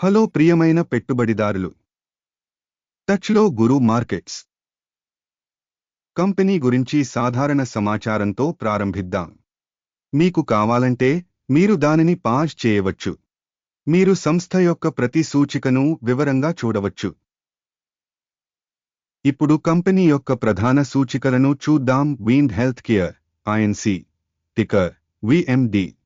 Hello ప్రియమైన పెట్టుబడిదారులు. టచ్లో గురు మార్కెట్స్. కంపెనీ గురించి సాధారణ సమాచారంతో ప్రారంభిద్దాం. మీకు కావాలంటే మీరు దానిని పాజ్ చేయవచ్చు. మీరు సంస్థ యొక్క ప్రతి సూచికను వివరంగా చూడవచ్చు. ఇప్పుడు కంపెనీ యొక్క ప్రధాన సూచికలను చూద్దాం. Viemed health care INC ticker VMD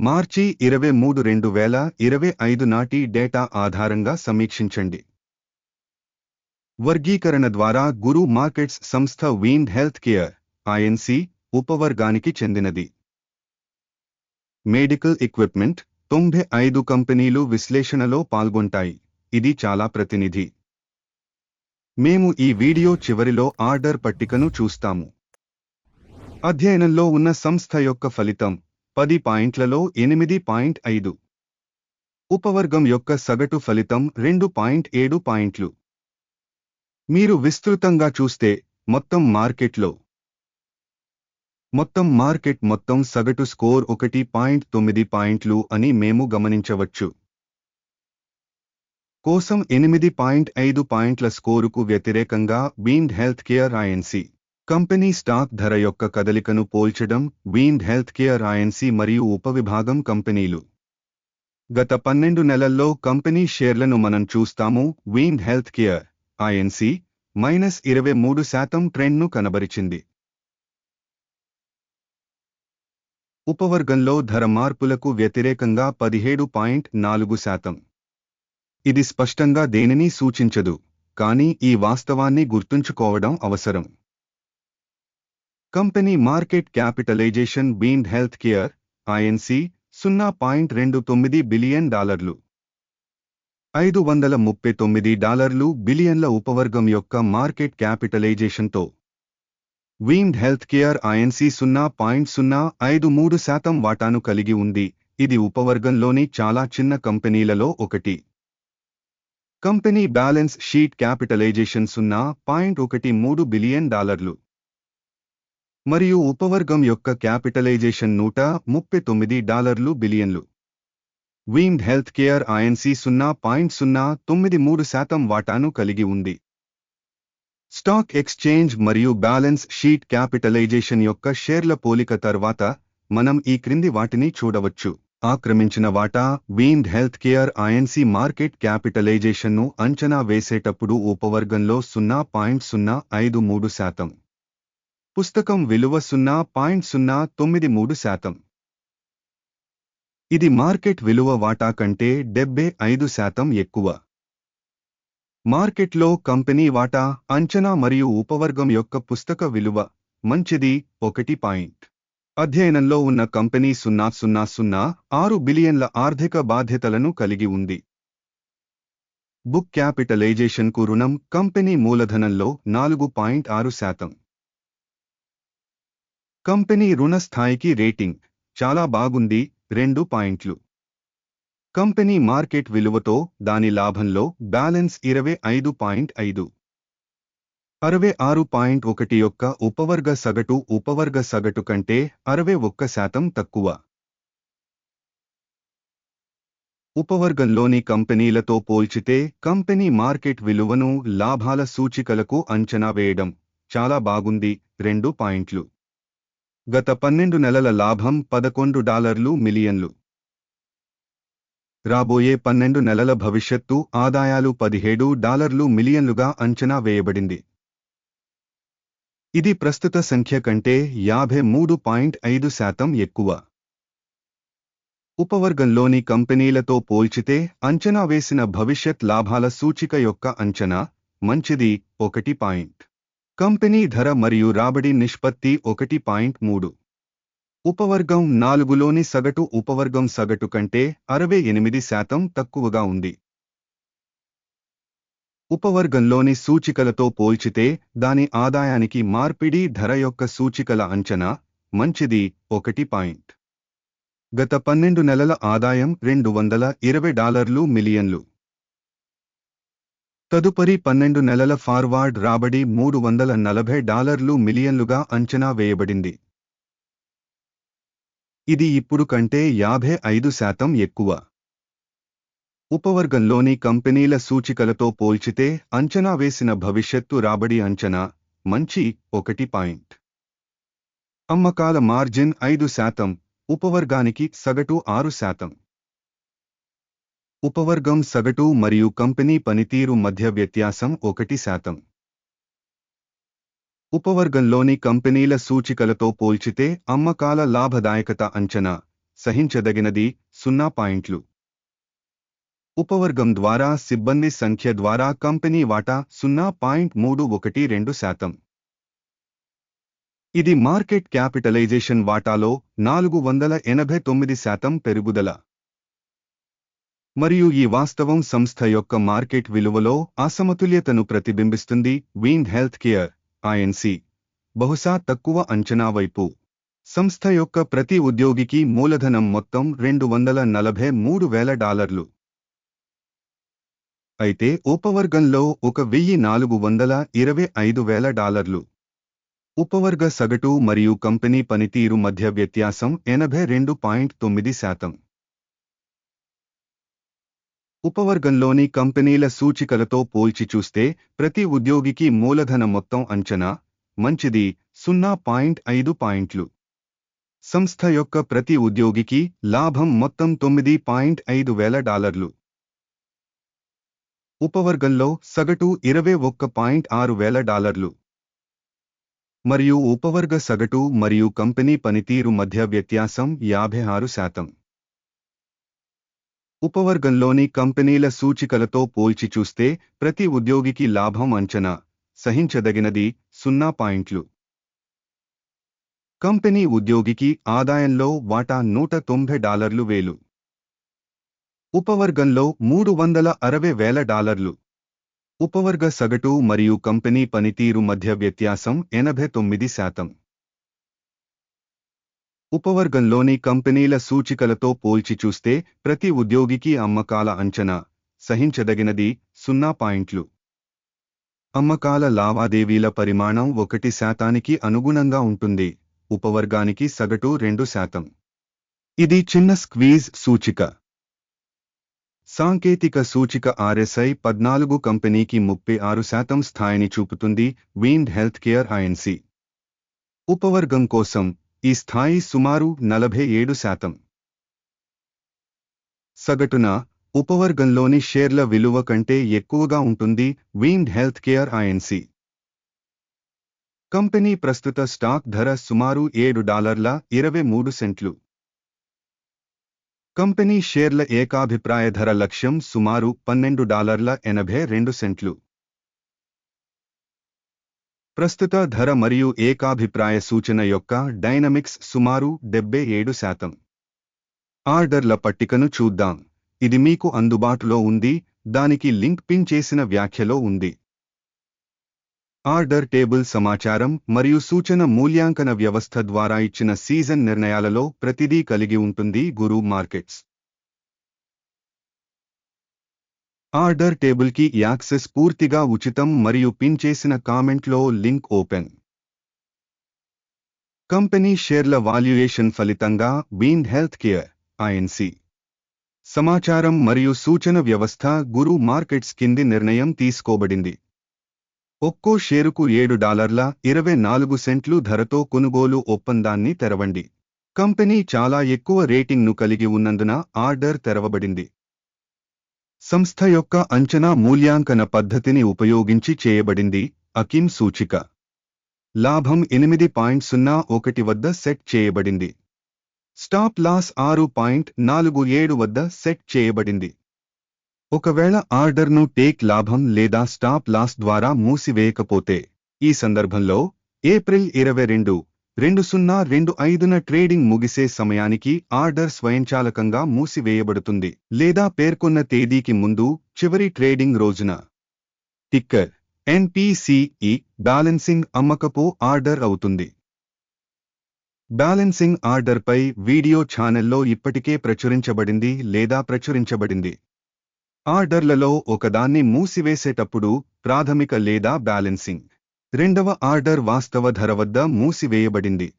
మార్చి ఇరవై మూడు రెండు వేల ఇరవై ఐదు నాటి డేటా ఆధారంగా సమీక్షించండి. వర్గీకరణ ద్వారా గురు మార్కెట్స్ సంస్థ వీండ్ హెల్త్ కేర్ ఐఎన్సి ఉపవర్గానికి చెందినది. మెడికల్ ఎక్విప్మెంట్ తొంభై ఐదు కంపెనీలు విశ్లేషణలో పాల్గొంటాయి. ఇది చాలా ప్రతినిధి. మేము ఈ వీడియో చివరిలో ఆర్డర్ పట్టికను చూస్తాము. అధ్యయనంలో ఉన్న సంస్థ యొక్క ఫలితం. పది పాయింట్లలో ఎనిమిది పాయింట్ ఐదు. ఉపవర్గం యొక్క సగటు ఫలితం రెండు పాయింట్ ఏడు పాయింట్లు. మీరు విస్తృతంగా చూస్తే మొత్తం మార్కెట్లో. మొత్తం మార్కెట్ మొత్తం సగటు స్కోర్ ఒకటి పాయింట్ తొమ్మిది పాయింట్లు అని మేము గమనించవచ్చు. కోసం ఎనిమిది పాయింట్ ఐదు పాయింట్ల స్కోరుకు వ్యతిరేకంగా Viemed health care INC company stock ధర యొక్క కదలికను పోల్చడం వీండ్ హెల్త్ కేర్ ఐఎన్సీ మరియు ఉపవిభాగం కంపెనీలు. గత పన్నెండు నెలల్లో కంపెనీ షేర్లను మనం చూస్తాము Viemed health care INC minus ఇరవై మూడు శాతం ట్రెండ్ను కనబరిచింది. ఉపవర్గంలో ధర మార్పులకు వ్యతిరేకంగా పదిహేడు పాయింట్ నాలుగు శాతం. ఇది స్పష్టంగా దేనిని సూచించదు కానీ ఈ వాస్తవాన్ని గుర్తుంచుకోవడం అవసరం. Company market capitalization Viemed health care INC సున్నా పాయింట్ రెండు తొమ్మిది బిలియన్ డాలర్లు. ఐదు వందల ముప్పై తొమ్మిది డాలర్లు బిలియన్ల ఉపవర్గం యొక్క మార్కెట్ క్యాపిటలైజేషన్తో. వీమ్డ్ హెల్త్ కేర్ ఐఎన్సి సున్నా పాయింట్ సున్నా ఐదు మూడు శాతం వాటాను కలిగి ఉంది. ఇది ఉపవర్గంలోని చాలా చిన్న కంపెనీలలో ఒకటి. కంపెనీ బ్యాలెన్స్ షీట్ క్యాపిటలైజేషన్ సున్నా పాయింట్ ఒకటి మూడు బిలియన్ డాలర్లు. మరియు ఉపవర్గం యొక్క క్యాపిటలైజేషన్ నూట ముప్పై తొమ్మిది డాలర్లు బిలియన్లు. వీండ్ హెల్త్ కేర్ ఐఎన్సీ సున్నా పాయింట్ సున్నా తొమ్మిది మూడు శాతం వాటాను కలిగి ఉంది. స్టాక్ ఎక్స్చేంజ్ మరియు బ్యాలెన్స్ షీట్ క్యాపిటలైజేషన్ యొక్క షేర్ల పోలిక తర్వాత మనం ఈ క్రింది వాటిని చూడవచ్చు. ఆక్రమించిన వాటా Viemed health care INC market క్యాపిటలైజేషన్ను అంచనా వేసేటప్పుడు ఉపవర్గంలో సున్నా పాయింట్ సున్నా ఐదు మూడు శాతం. పుస్తకం విలువ సున్నా పాయింట్ సున్నా తొమ్మిది మూడు శాతం. ఇది మార్కెట్ విలువ వాటా కంటే డెబ్బై ఐదు శాతం ఎక్కువ. మార్కెట్లో కంపెనీ వాటా అంచనా మరియు ఉపవర్గం యొక్క పుస్తక విలువ మంచిది ఒకటి పాయింట్. అధ్యయనంలో ఉన్న కంపెనీ సున్నా సున్నా సున్నా ఆరు బిలియన్ల ఆర్థిక బాధ్యతలను కలిగి ఉంది. బుక్ క్యాపిటలైజేషన్కు రుణం కంపెనీ మూలధనంలో నాలుగు పాయింట్ ఆరు శాతం. కంపెనీ రుణ స్థాయికి రేటింగ్ చాలా బాగుంది రెండు పాయింట్లు. కంపెనీ మార్కెట్ విలువతో దాని లాభంలో బ్యాలెన్స్ ఇరవై ఐదు పాయింట్ ఐదు. అరవై ఆరు పాయింట్ ఒకటి యొక్క ఉపవర్గ సగటు ఉపవర్గ సగటు కంటే అరవై ఒక్క శాతం తక్కువ. ఉపవర్గంలోని కంపెనీలతో పోల్చితే కంపెనీ మార్కెట్ విలువను లాభాల సూచికలకు అంచనా వేయడం చాలా బాగుంది రెండు పాయింట్లు. గత పన్నెండు నెలల లాభం పదకొండు డాలర్లు మిలియన్లు. రాబోయే పన్నెండు నెలల భవిష్యత్తు ఆదాయాలు పదిహేడు డాలర్లు మిలియన్లుగా అంచనా వేయబడింది. ఇది ప్రస్తుత సంఖ్య కంటే యాభై మూడు పాయింట్ ఐదు శాతం ఎక్కువ. ఉపవర్గంలోని కంపెనీలతో పోల్చితే అంచనా వేసిన భవిష్యత్ లాభాల సూచిక యొక్క అంచనా మంచిది ఒకటి పాయింట్ కంపెనీ ధర మరియు రాబడి నిష్పత్తి ఒకటి పాయింట్ మూడు. ఉపవర్గం నాలుగులోని సగటు ఉపవర్గం సగటు కంటే అరవై ఎనిమిది శాతం తక్కువగా ఉంది. ఉపవర్గంలోని సూచికలతో పోల్చితే దాని ఆదాయానికి మార్పిడి ధర యొక్క సూచికల అంచనా మంచిది ఒకటి పాయింట్. గత పన్నెండు నెలల ఆదాయం రెండు వందల ఇరవై డాలర్లు మిలియన్లు. తదుపరి పన్నెండు నెలల ఫార్వార్డ్ రాబడి మూడు వందల నలభై డాలర్లు మిలియన్లుగా అంచనా వేయబడింది. ఇది ఇప్పుడు కంటే యాభై ఐదు శాతం ఎక్కువ. ఉపవర్గంలోని కంపెనీల సూచికలతో పోల్చితే అంచనా వేసిన భవిష్యత్తు రాబడి అంచనా మంచి ఒకటి పాయింట్. అమ్మకాల మార్జిన్ ఐదు శాతం ఉపవర్గానికి సగటు ఆరు శాతం. ఉపవర్గం సగటు మరియు కంపెనీ పనితీరు మధ్య వ్యత్యాసం ఒకటి శాతం. ఉపవర్గంలోని కంపెనీల సూచికలతో పోల్చితే అమ్మకాల లాభదాయకత అంచనా సహించదగినది సున్నా పాయింట్లు. ఉపవర్గం ద్వారా సిబ్బంది సంఖ్య ద్వారా కంపెనీ వాటా సున్నా పాయింట్ మూడు ఒకటి రెండు శాతం. ఇది మార్కెట్ క్యాపిటలైజేషన్ వాటాలో నాలుగు వందల ఎనభై తొమ్మిది శాతం పెరుగుదల. మరియు ఈ వాస్తవం సంస్థ యొక్క మార్కెట్ విలువలో అసమతుల్యతను ప్రతిబింబిస్తుంది. వీండ్ హెల్త్ కేర్ ఐఎన్సి బహుశా తక్కువ అంచనా వైపు. సంస్థ యొక్క ప్రతి ఉద్యోగికి మూలధనం మొత్తం రెండు వందల నలభై మూడు వేల డాలర్లు. అయితే ఉపవర్గంలో ఒక వెయ్యి నాలుగు వందల ఇరవై ఐదు వేల డాలర్లు. ఉపవర్గ సగటు మరియు కంపెనీ పనితీరు మధ్య వ్యత్యాసం ఎనభై రెండు పాయింట్ తొమ్మిది శాతం. ఉపవర్గంలోని కంపెనీల సూచికలతో పోల్చి చూస్తే ప్రతి ఉద్యోగికి మూలధన మొత్తం అంచనా మంచిది సున్నా పాయింట్ ఐదు పాయింట్లు. సంస్థ యొక్క ప్రతి ఉద్యోగికి లాభం మొత్తం తొమ్మిది పాయింట్ ఐదు వేల డాలర్లు. ఉపవర్గంలో సగటు ఇరవై ఒక్క పాయింట్ ఆరు వేల డాలర్లు. మరియు ఉపవర్గ సగటు మరియు కంపెనీ పనితీరు మధ్య వ్యత్యాసం యాభై ఆరు శాతం. ఉపవర్గంలోని కంపెనీల సూచికలతో పోల్చి చూస్తే ప్రతి ఉద్యోగికి లాభం అంచనా సహించదగినది సున్నా పాయింట్లు. కంపెనీ ఉద్యోగికి ఆదాయంలో వాటా నూట తొంభై డాలర్లు వేలు. ఉపవర్గంలో మూడు వందల అరవై వేల డాలర్లు. ఉపవర్గ సగటు మరియు కంపెనీ పనితీరు మధ్య వ్యత్యాసం ఎనభై తొమ్మిది శాతం. ఉపవర్గంలోని కంపెనీల సూచికలతో పోల్చి చూస్తే ప్రతి ఉద్యోగికి అమ్మకాల అంచనా సహించదగినది సున్నా పాయింట్లు. అమ్మకాల లావాదేవీల పరిమాణం ఒకటి శాతానికి అనుగుణంగా ఉంటుంది. ఉపవర్గానికి సగటు రెండు శాతం. ఇది చిన్న స్క్వీజ్ సూచిక. సాంకేతిక సూచిక ఆర్ఎస్ఐ పద్నాలుగు కంపెనీకి ముప్పై ఆరు శాతం స్థాయిని చూపుతుంది. వీండ్ హెల్త్ కేర్ ఐఎన్సీ ఉపవర్గం కోసం ఈ స్థాయి సుమారు నలభై ఏడు శాతం. సగటున ఉపవర్గంలోని షేర్ల విలువ కంటే ఎక్కువగా ఉంటుంది Viemed health care INC company ప్రస్తుత స్టాక్ ధర సుమారు ఏడు డాలర్ల ఇరవై మూడు సెంట్లు. కంపెనీ షేర్ల ఏకాభిప్రాయ ధర లక్ష్యం సుమారు పన్నెండు డాలర్ల ఎనభై రెండు సెంట్లు. ప్రస్తుత ధర మరియు ఏకాభిప్రాయ సూచన యొక్క డైనమిక్స్ సుమారు డెబ్బై ఏడు శాతం. ఆర్డర్ల పట్టికను చూద్దాం. ఇది మీకు అందుబాటులో ఉంది. దానికి లింక్ పిన్ చేసిన వ్యాఖ్యలో ఉంది. ఆర్డర్ టేబుల్ సమాచారం మరియు సూచన మూల్యాంకన వ్యవస్థ ద్వారా ఇచ్చిన సీజన్ నిర్ణయాలలో ప్రతిదీ కలిగి ఉంటుంది గురు మార్కెట్స్. ఆర్డర్ టేబుల్కి యాక్సెస్ పూర్తిగా ఉచితం మరియు పిన్ చేసిన కామెంట్లో లింక్ ఓపెన్. కంపెనీ షేర్ల వాల్యుయేషన్ ఫలితంగా బీన్ హెల్త్ కేర్ ఐఎన్సి సమాచారం మరియు సూచన వ్యవస్థ గురు మార్కెట్స్ కింది నిర్ణయం తీసుకోబడింది. ఒక్కో షేరుకు ఏడు డాలర్ల ఇరవై నాలుగు సెంట్లు ధరతో కొనుగోలు ఒప్పందాన్ని తెరవండి. కంపెనీ చాలా ఎక్కువ రేటింగ్ను కలిగి ఉన్నందున ఆర్డర్ తెరవబడింది. సంస్థ యొక్క అంచనా మూల్యాంకన పద్ధతిని ఉపయోగించి చేయబడింది అకిమ్ సూచిక. లాభం ఎనిమిది పాయింట్ సున్నా ఒకటి వద్ద సెట్ చేయబడింది. స్టాప్ లాస్ ఆరు పాయింట్ నాలుగు ఏడు వద్ద సెట్ చేయబడింది. ఒకవేళ ఆర్డర్ను టేక్ లాభం లేదా స్టాప్ లాస్ ద్వారా మూసివేయకపోతే ఈ సందర్భంలో ఏప్రిల్ ఇరవై రెండు రెండు సున్నా రెండు ఐదున ట్రేడింగ్ ముగిసే సమయానికి ఆర్డర్ స్వయంచాలకంగా మూసివేయబడుతుంది లేదా పేర్కొన్న తేదీకి ముందు చివరి ట్రేడింగ్ రోజున. టిక్కర్ ఎన్పిసిఈ బ్యాలెన్సింగ్ అమ్మకపు ఆర్డర్ అవుతుంది. బ్యాలెన్సింగ్ ఆర్డర్పై వీడియో ఛానెల్లో ఇప్పటికే ప్రచురించబడింది లేదా ప్రచురించబడింది. ఆర్డర్లలో ఒకదాన్ని మూసివేసేటప్పుడు ప్రాథమిక లేదా బ్యాలెన్సింగ్. రెండవ ఆర్డర్ వాస్తవ ధర వద్ద మూసివేయబడింది.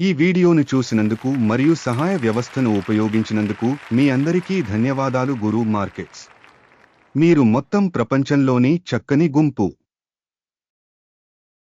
ఈ వీడియోను చూసినందుకు మరియు సహాయ వ్యవస్థను ఉపయోగించినందుకు మీ అందరికీ ధన్యవాదాలు గురు మార్కెట్స్. మీరు మొత్తం ప్రపంచంలోని చక్కని గుంపు.